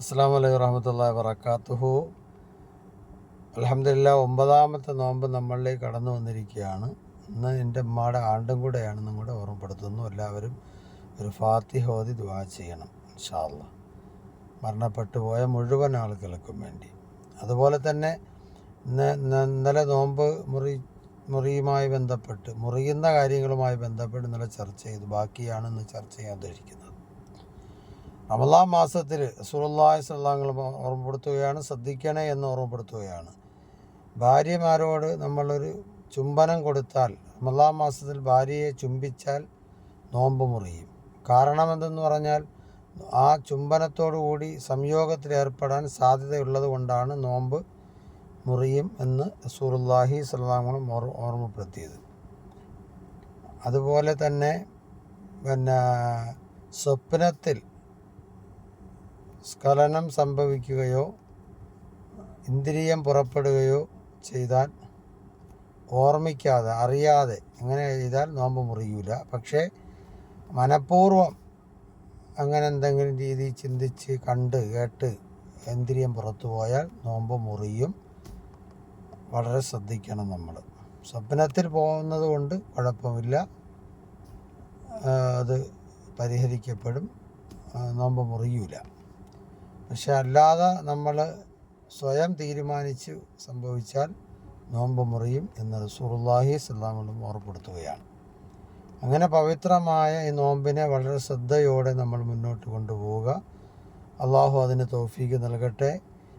അസ്സാം വലൈക്കും വറഹമത്തല്ലാ വറക്കാത്തുഹു അലഹമില്ല ഒമ്പതാമത്തെ നോമ്പ് നമ്മളിലേക്ക് കടന്നു വന്നിരിക്കുകയാണ്. ഇന്ന് എന്റെ ഉമ്മയുടെ ആണ്ടും കൂടെയാണ് നിങ്ങളുടെ ഓർമ്മപ്പെടുത്തുന്നു. എല്ലാവരും ഒരു ഫാത്തിഹ ഹോദി ദുആ ചെയ്യണം ഇൻഷാല്ല മരണപ്പെട്ടു പോയ മുഴുവൻ ആളുകൾക്കും വേണ്ടി. അതുപോലെ തന്നെ ഇന്ന് ഇന്നലെ നോമ്പ് മുറി മുറിയുമായി ബന്ധപ്പെട്ട് മുറിയുന്ന കാര്യങ്ങളുമായി ബന്ധപ്പെട്ട് ഇന്നലെ ചർച്ച ചെയ്തു. ബാക്കിയാണെന്ന് ചർച്ച ചെയ്യാൻ ഉദ്ദേശിക്കുന്നത്. റമലാം മാസത്തിൽ സുറുല്ലാഹി സ്വല്ലാങ്ങൾ ഓർമ്മപ്പെടുത്തുകയാണ് ശ്രദ്ധിക്കണേ എന്ന് ഓർമ്മപ്പെടുത്തുകയാണ്. ഭാര്യമാരോട് നമ്മളൊരു ചുംബനം കൊടുത്താൽ റമലാം മാസത്തിൽ ഭാര്യയെ ചുംബിച്ചാൽ നോമ്പ് മുറിയും. കാരണം എന്തെന്ന് പറഞ്ഞാൽ ആ ചുംബനത്തോടുകൂടി സംയോഗത്തിൽ ഏർപ്പെടാൻ സാധ്യതയുള്ളത് കൊണ്ടാണ് നോമ്പ് മുറിയും എന്ന് സൂറുല്ലാഹി സ്വലാങ്ങളും ഓർമ്മപ്പെടുത്തിയത്. അതുപോലെ തന്നെ പിന്നെ സ്വപ്നത്തിൽ സ്ഖലനം സംഭവിക്കുകയോ ഇന്ദ്രിയം പുറപ്പെടുകയോ ചെയ്താൽ ഓർമ്മിക്കാതെ അറിയാതെ അങ്ങനെ ചെയ്താൽ നോമ്പ് മുറിയൂല. പക്ഷേ മനഃപൂർവം അങ്ങനെ എന്തെങ്കിലും രീതി ചിന്തിച്ച് കണ്ട് കേട്ട് ഇന്ദ്രിയം പുറത്തു പോയാൽ നോമ്പ് മുറിയും വളരെ ശ്രദ്ധിക്കണം നമ്മൾ. സ്വപ്നത്തിൽ പോകുന്നത് കൊണ്ട് കുഴപ്പമില്ല. അത് പരിഹരിക്കപ്പെടും. നോമ്പ് മുറിയൂല. പക്ഷെ അല്ലാതെ നമ്മൾ സ്വയം തീരുമാനിച്ച് സംഭവിച്ചാൽ നോമ്പ് മുറിയും എന്ന് സുറുല്ലാഹി സ്വല്ലാമലും ഓർപ്പെടുത്തുകയാണ് അങ്ങനെ പവിത്രമായ ഈ നോമ്പിനെ വളരെ ശ്രദ്ധയോടെ നമ്മൾ മുന്നോട്ട് കൊണ്ടുപോവുക. അള്ളാഹു അതിന് തോഫീക്ക് നൽകട്ടെ.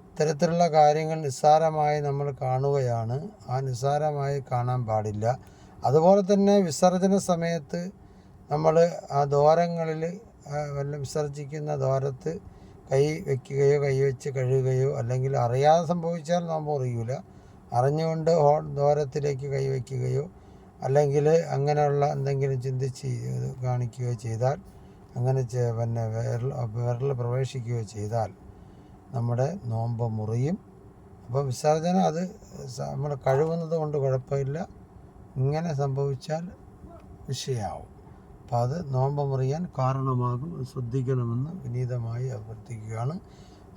ഇത്തരത്തിലുള്ള കാര്യങ്ങൾ നിസ്സാരമായി നമ്മൾ കാണുകയാണ്. ആ നിസ്സാരമായി കാണാൻ പാടില്ല. അതുപോലെ തന്നെ വിസർജന സമയത്ത് നമ്മൾ ആ ദ്വാരങ്ങളിൽ വല്ല വിസർജിക്കുന്ന ദ്വാരത്ത് കൈ വയ്ക്കുകയോ കൈ വെച്ച് കഴുകുകയോ അല്ലെങ്കിൽ അറിയാതെ സംഭവിച്ചാൽ നാം അറിയൂല അറിഞ്ഞുകൊണ്ട് ഹോ ദ്വാരത്തിലേക്ക് കൈ വയ്ക്കുകയോ അല്ലെങ്കിൽ അങ്ങനെയുള്ള എന്തെങ്കിലും ചിന്തിച്ച് കാണിക്കുകയോ ചെയ്താൽ അങ്ങനെ പിന്നെ വിരൽ വിരൽ പ്രവേശിക്കുകയോ ചെയ്താൽ നമ്മുടെ നോമ്പ് മുറിയും. അപ്പോൾ വിസർജനം അത് നമ്മൾ കഴുകുന്നത് കൊണ്ട് കുഴപ്പമില്ല. ഇങ്ങനെ സംഭവിച്ചാൽ വിഷയമാവും അപ്പം അത് നോമ്പ് മുറിയാൻ കാരണമാകും ശ്രദ്ധിക്കണമെന്ന് വിനീതമായി അഭ്യർത്ഥിക്കുകയാണ്.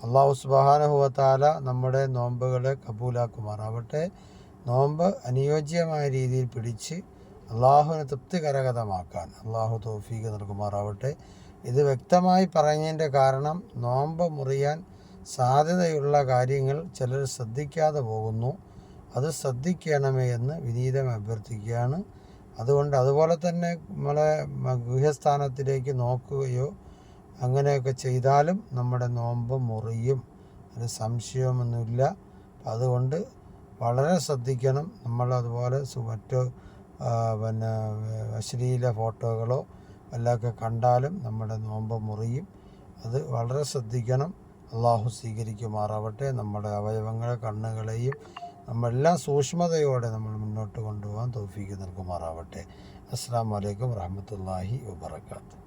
അള്ളാഹു സുബാനുഭവത്താല നമ്മുടെ നോമ്പുകളെ കബൂലാക്കുമാറാവട്ടെ. നോമ്പ് അനുയോജ്യമായ രീതിയിൽ പിടിച്ച് അള്ളാഹുവിനെ തൃപ്തികരകതമാക്കാൻ അള്ളാഹു തോഫീക്ക് നൽകുമാറാവട്ടെ. ഇത് വ്യക്തമായി പറഞ്ഞതിന്റെ കാരണം നോമ്പ് മുറിയാൻ സാധ്യതയുള്ള കാര്യങ്ങൾ ചിലർ ശ്രദ്ധിക്കാതെ പോകുന്നു. അത് ശ്രദ്ധിക്കണമേ എന്ന് വിനീതം അഭ്യർത്ഥിക്കുകയാണ്. അതുകൊണ്ട് അതുപോലെ തന്നെ നമ്മളെ ഗൃഹസ്ഥാനത്തിലേക്ക് നോക്കുകയോ അങ്ങനെയൊക്കെ ചെയ്താലും നമ്മുടെ നോമ്പ് മുറിയും. ഒരു സംശയമൊന്നുമില്ല. അതുകൊണ്ട് വളരെ ശ്രദ്ധിക്കണം. നമ്മൾ അതുപോലെ മറ്റു പിന്നെ അശ്ലീല ഫോട്ടോകളോ വല്ലതൊക്കെ കണ്ടാലും നമ്മുടെ നോമ്പ് മുറിയും. അത് വളരെ ശ്രദ്ധിക്കണം. അള്ളാഹു സ്വീകരിക്കുമാറാവട്ടെ. നമ്മുടെ അവയവങ്ങളെ കണ്ണുകളെയും നമ്മളെല്ലാം സൂക്ഷ്മതയോടെ നമ്മൾ മുന്നോട്ട് കൊണ്ടുപോകാൻ തോഫിക്ക് നൽകുമാറാവട്ടെ. അസ്സാം വലൈക്കും വാഹമത്തല്ലാഹി വാബർക്കാത്തു